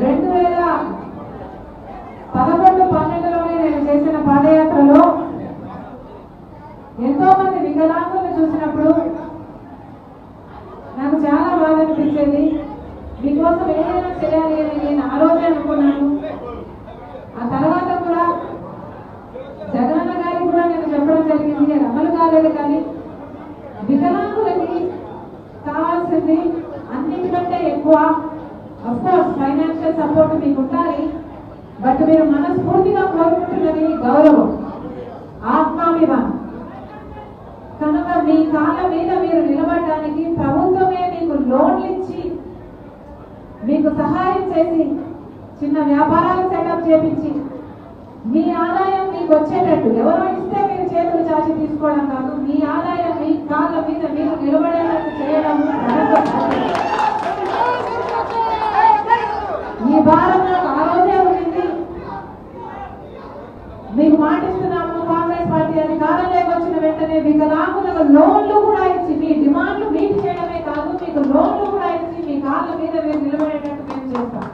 రెండు వేల పదకొండు పన్నెండులోనే నేను చేసిన పాదయాత్రలో ఎంతో మంది వికలాంగులను చూసినప్పుడు నాకు చాలా బాధ అనిపించేది. మీకోసం ఏదైనా చేయాలి అని నేను ఆ రోజే అనుకున్నాను. కాళ్ళ మీద మీరు నిలబడడానికి ప్రభుత్వమే మీకు లోన్లు ఇచ్చి మీకు సహాయం చేసి చిన్న వ్యాపారాలు సెటప్ చేపించి మీ ఆదాయం మీకు వచ్చేటట్టు. ఎవరో ఇస్తే మీరు చేతులు చాచి తీసుకోవడం కాదు మీ ఆదాయం మీ కాళ్ళ మీద మీరు నిలబడేటట్టు చేయడం ఈ భారం నాకు ఆ రోజే ఉండింది మీకు మాటిస్తున్నాము పార్టీ అధికారంలోకి వచ్చిన వెంటనే వికలాంగులకు లోన్లు కూడా ఇచ్చి మీ డిమాండ్లు మీట్ చేయడమే కాదు మీకు లోన్లు కూడా ఇచ్చి మీ కాళ్ళ మీద మీరు నిలబడేటట్టు మేము చేస్తాం.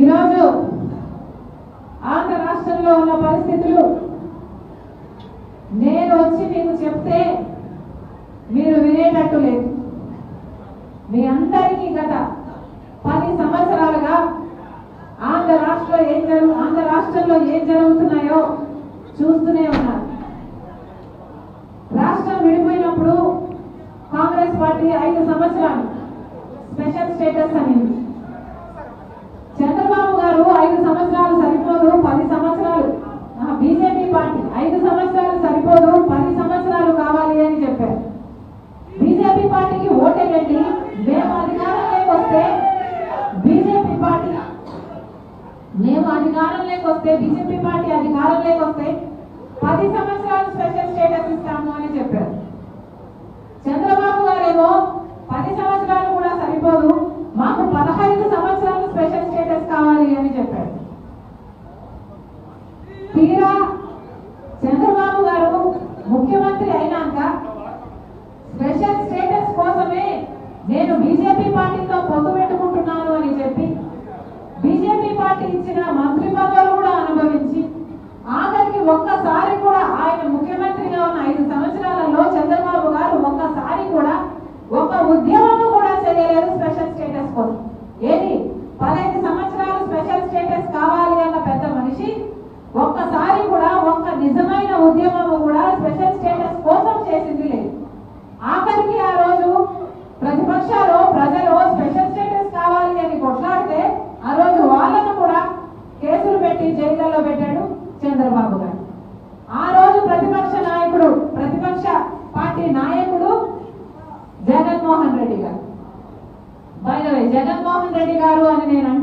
ఈరోజు ఆంధ్ర రాష్ట్రంలో ఉన్న పరిస్థితులు నేను వచ్చి మీకు చెప్తే మీరు వినేటట్టు లేదు. మీ అందరికీ గత పది సంవత్సరాలుగా ఆంధ్ర రాష్ట్రంలో ఏం జరుగు ఆంధ్ర రాష్ట్రంలో ఏం జరుగుతున్నాయో చూస్తూనే ఉన్నారు. రాష్ట్రం విడిపోయినప్పుడు కాంగ్రెస్ పార్టీ ఐదు సంవత్సరాలు స్పెషల్ స్టేటస్ అనేది చంద్రబాబు గారు ఐదు సంవత్సరాలు సరిపోదు పది సంవత్సరాలు బీజేపీ పార్టీ ఐదు సంవత్సరాలు సరిపోదు పది సంవత్సరాలు కావాలి అని చెప్పారు బీజేపీ పార్టీకి ఓటేయండి మేము అధికారంలోకి వస్తే బీజేపీ పార్టీ మేము అధికారంలోకి వస్తే బీజేపీ పార్టీ అధికారంలోకి వస్తే పది సంవత్సరాలు స్పెషల్ స్టేటస్ ఇస్తాము అని చెప్పారు చంద్రబాబు గారేమో పది సంవత్సరాలు కూడా సరిపోదు మాకు పదహైదు సంవత్సరాలు స్పెషల్ స్టేటస్ కావాలి అని చెప్పారు తీరా చంద్రబాబు గారు ముఖ్యమంత్రి అయినాక స్పెషల్ స్టేటస్ కోసమే నేను బీజేపీ పార్టీతో పొత్తు పెట్టుకుంటున్నాను అని చెప్పి బీజేపీ పార్టీ ఇచ్చిన మంత్రి పదవులు కూడా అనుభవించి ఆఖరికి ఒక్కసారి కూడా ఆయన ముఖ్యమంత్రిగా ఉన్న ఐదు సంవత్సరాలలో చంద్రబాబు గారు ఒక్కసారి కూడా ఒక ఉద్యమం కూడా చేయలేదు స్పెషల్ స్టేటస్ కోసం ఏది పదహైదు సంవత్సరాలు స్పెషల్ స్టేటస్ కావాలి అన్న పెద్ద మనిషి ఒక్కసారి కూడా ఒక్క నిజమైన ఉద్యమం కూడా స్పెషల్ స్టేటస్ కోసం చేసింది లేదు ఆఖరికి ఆ రోజు ప్రతిపక్షాలు ప్రజలు స్పెషల్ స్టేటస్ కావాలి అని కొట్లాడితే ఆ రోజు వాళ్ళను కూడా కేసులు పెట్టి జైళ్ళలో పెట్టాడు చంద్రబాబు గారు ఆ రోజు ప్రతిపక్ష నాయకుడు ప్రతిపక్ష పార్టీ నాయకుడు జగన్మోహన్ రెడ్డి గారు బయలువే జగన్మోహన్ రెడ్డి గారు అని నేను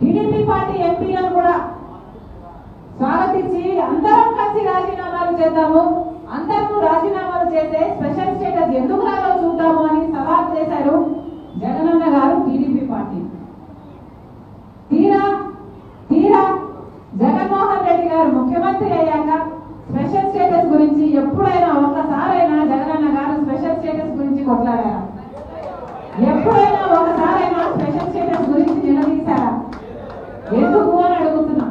టీడీపీ పార్టీ ఎంపీలను కూడా స్వాగతించి అందరం కలిసి రాజీనామాలు చేద్దాము. అందరూ రాజీనామాలు చేస్తే స్పెషల్ స్టేటస్ ఎందుకు రాలో చూద్దాము అని సవాల్ చేశారు జగనన్న గారు టీడీపీ పార్టీ. తీరా తీరా జగన్మోహన్ రెడ్డి గారు ముఖ్యమంత్రి అయ్యాక స్పెషల్ స్టేటస్ గురించి ఎప్పుడైనా ఒక్కసారైనా జగనన్న గారు స్పెషల్ స్టేటస్ గురించి కొట్లాడారు? ఎప్పుడైనా ఒకసారైనా స్పెషల్ ఎందుకు అని అడుగుతున్నా.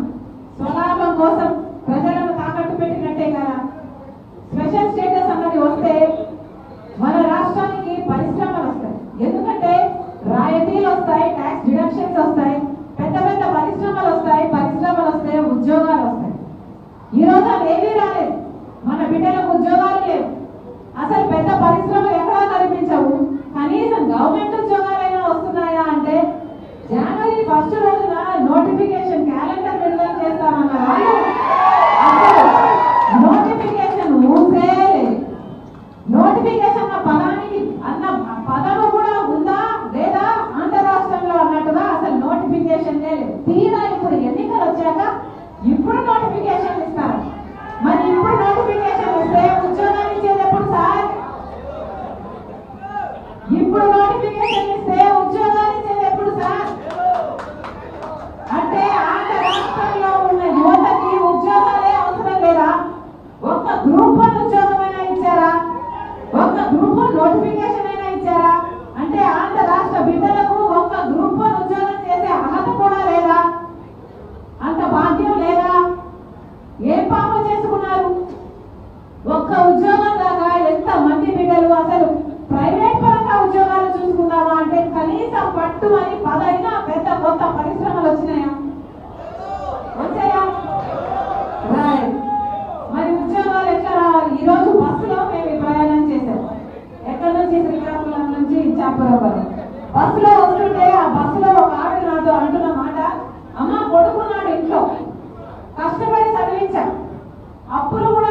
స్వలాభం కోసం ప్రజలను తాకట్టు పెట్టినట్టే కదా. స్పెషల్ స్టేటస్ అన్నది వస్తే మన రాష్ట్రానికి పరిశ్రమలు వస్తాయి. ఎందుకంటే రాయితీలు వస్తాయి ట్యాక్స్ డిడక్షన్స్ వస్తాయి పెద్ద పెద్ద పరిశ్రమలు వస్తాయి పరిశ్రమలు వస్తాయి ఉద్యోగాలు వస్తాయి. ఈ రోజు అవి ఏమీ రాలేదు. మన బిడ్డలకు ఉద్యోగాలు లేవు. అసలు పెద్ద పరిశ్రమలు ఎక్కడా కనిపించవు? కనీసం గవర్నమెంట్ ఉద్యోగాలు పట్టు అని పదైనా పెద్ద కొత్త పరిశ్రమలు వచ్చినాయా? వచ్చాయా? మరి ఉద్యోగాలు ఎట్లా ఈ రోజు బస్సులో మేము ప్రయాణం చేశాం. ఎక్కడ నుంచి? శ్రీకాకుళం నుంచి ఇచ్చాపురం వరకు బస్సులో వస్తుంటే ఆ బస్సులో ఒక ఆవిడ నాతో అంటున్న మాట అమ్మ కొడుకున్నాడు ఇంట్లో. కష్టపడి చదివించాం. అప్పులు కూడా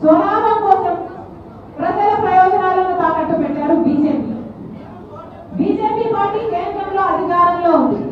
స్వలాభం కోసం ప్రజల ప్రయోజనాలను తాకట్టు పెట్టారు బీజేపీ. బీజేపీ పార్టీ కేంద్రంలో అధికారంలో ఉంది.